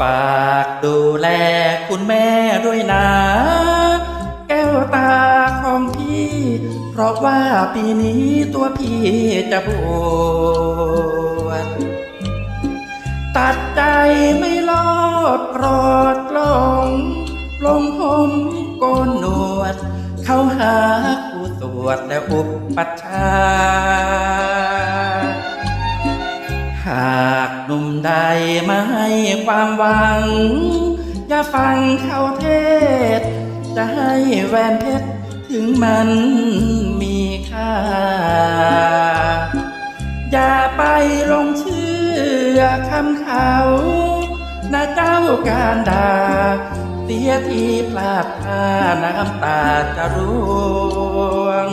ฝากดูแลคุณแม่ด้วยนะ แก้วตาของพี่ เพราะว่าปีนี้ตัวพี่จะบวชตัดใจไม่ลอดกรอดลง ลงผมโกนหนวด เข้าหาครูตรวจและอุปปัชฌา ใดมาให้ความหวัง อย่าฟังเขาเทศ จะให้แหวนเพชรถึงมันมีค่า อย่าไปลงเชื่อคำเขานะเจ้าการด่าเสียทีพลาดท่าน้ำตาจะร่วง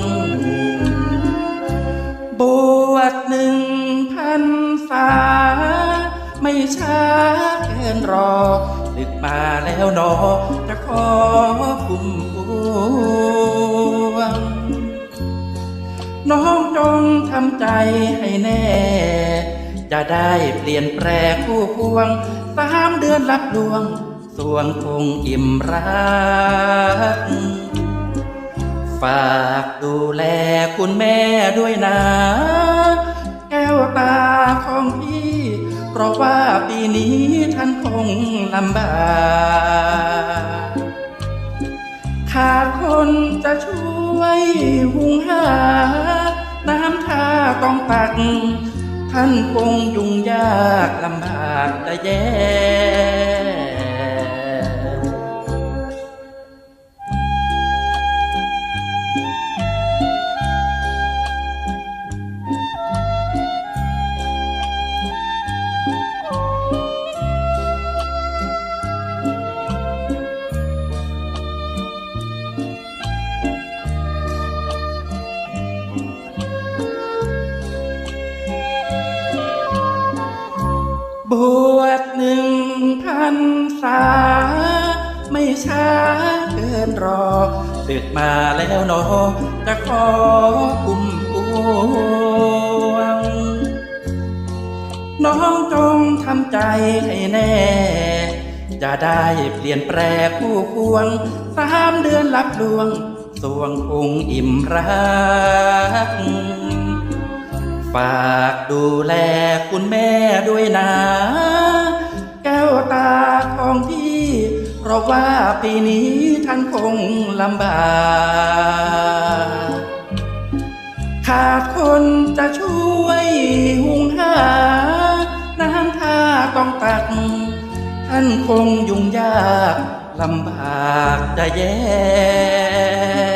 ดึกมาแล้วนอจะขอคุ้มพวงน้องจงทำใจให้แน่ จะได้เปลี่ยนแปลงคู่ควงสามเดือนรับดวงสวงคงอิ่มรัก ฝากดูแลคุณแม่ด้วยนะ แก้วตาของพี่ เพราะว่าปีนี้ท่านคงลำบากขาดคนจะช่วยหุงหา น้ำท่าต้องตัก ท่านคงยุ่งยากลำบากจะแย่ บวชหนึ่งพันษา ไม่ช้าเกินรอดึกมาแล้วนอจะขอกุมพวง น้องจงทำใจให้แน่ จะได้เปลี่ยนแปลคู่ควง สามเดือนรับดวง สวงคงอิ่มรัก ฝากดูแลคุณแม่ด้วยนะ แก้วตาของพี่ เพราะว่าปีนี้ท่านคงลำบากขาดคนจะช่วยหุงหา น้ำท่าต้องตัก ท่านคงยุ่งยากลำบากจะแย่